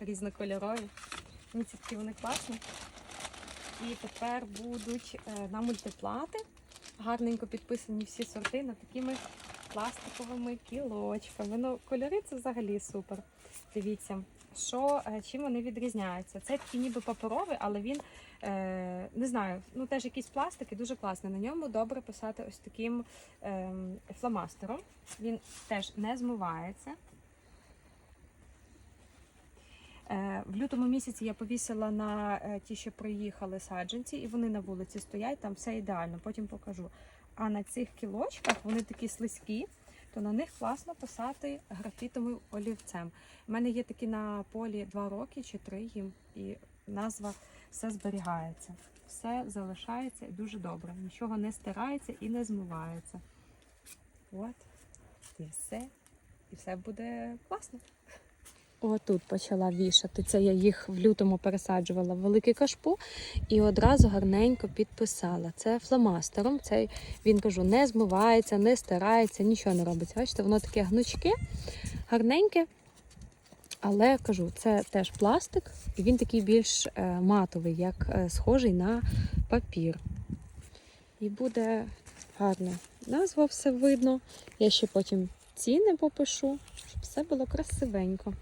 різнокольорові. Мені ці такі вони класні. І тепер будуть е, на мультиплати. Гарненько підписані всі сорти на такими пластиковими кілочками. Ну, кольори це взагалі супер. Дивіться, що, е, чим вони відрізняються. Це такий ніби паперовий, але він е, не знаю, ну теж якийсь пластик і дуже класний. На ньому добре писати ось таким е, фломастером. Він теж не змивається. В лютому місяці я повісила на е, ті, що приїхали саджанці, і вони на вулиці стоять, там все ідеально, потім покажу. А на цих кілочках вони такі слизькі, то на них класно писати графітовим олівцем. У мене є такі на полі 2 роки чи 3 їм, і назва все зберігається. Все залишається і дуже добре. Нічого не стирається і не змивається. От, і все. І все буде класно. Отут почала вішати. Це я їх в лютому пересаджувала в великий кашпу і одразу гарненько підписала. Це фломастером. Це він кажу, не змивається, не стирається, нічого не робиться. Бачите, воно таке гнучке, гарненьке. Але кажу, це теж пластик, і він такий більш е, матовий, як е, схожий на папір. І буде гарно. Назва все видно. Я ще потім ціни попишу, щоб все було красивенько.